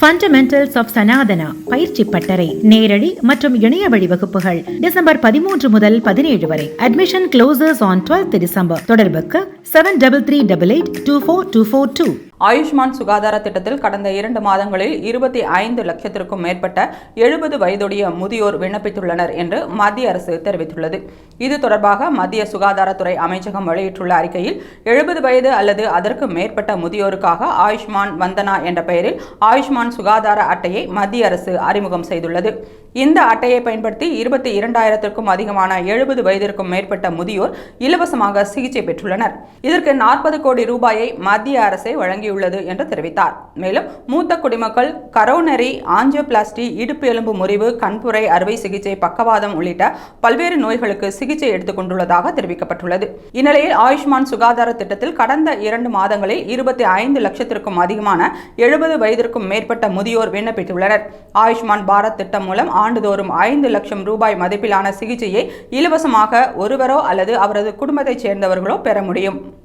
Fundamentals of Sanatana பயிற்சி பட்டறை நேரடி மற்றும் இணைய வழி வகுப்புகள் டிசம்பர் பதிமூன்று முதல் பதினேழு வரை. Admission closes on twelfth December தொடர்புக்கு seven double three double eight two four two four two Ayushman சுகாதார திட்டத்தில் கடந்த இரண்டு மாதங்களில் இருபத்தி ஐந்து லட்சத்திற்கும் மேற்பட்ட எழுபது வயதுடைய முதியோர் விண்ணப்பித்துள்ளனர் என்று மத்திய அரசு தெரிவித்துள்ளது. இது தொடர்பாக மத்திய சுகாதாரத்துறை அமைச்சகம் வெளியிட்டுள்ள அறிக்கையில் எழுபது வயது அல்லது அதற்கு மேற்பட்ட முதியோருக்காக ஆயுஷ்மான் வந்தனா என்ற பெயரில் ஆயுஷ்மான் சுகாதார அட்டையை மத்திய அரசு அறிமுகம் செய்துள்ளது. இந்த அட்டையை பயன்படுத்தி இருபத்தி இரண்டாயிரத்திற்கும் அதிகமான எழுபது வயதிற்கும் மேற்பட்ட முதியோர் இலவசமாக சிகிச்சை பெற்றுள்ளனர். இதற்கு நாற்பது கோடி ரூபாயை மத்திய அரசே வழங்கி தொடங்கியுள்ளது என்று தெரிவித்தார். மேலும் மூத்த குடிமக்கள் கரோனரி ஆஞ்சியோபிளாஸ்டி இடுப்பு எலும்பு முறிவு கண்புரை அறுவை சிகிச்சை பக்கவாதம் உள்ளிட்ட பல்வேறு நோய்களுக்கு சிகிச்சை எடுத்துக் கொண்டுள்ளதாக தெரிவிக்கப்பட்டுள்ளது. இந்நிலையில் ஆயுஷ்மான் சுகாதார திட்டத்தில் கடந்த இரண்டு மாதங்களில் இருபத்தி ஐந்து லட்சத்திற்கும் அதிகமான எழுபது வயதிற்கும் மேற்பட்ட முதியோர் விண்ணப்பித்துள்ளனர். ஆயுஷ்மான் பாரத் திட்டம் மூலம் ஆண்டுதோறும் ஐந்து லட்சம் ரூபாய் மதிப்பிலான சிகிச்சையை இலவசமாக ஒருவரோ அல்லது அவரது குடும்பத்தைச் சேர்ந்தவர்களோ பெற முடியும்.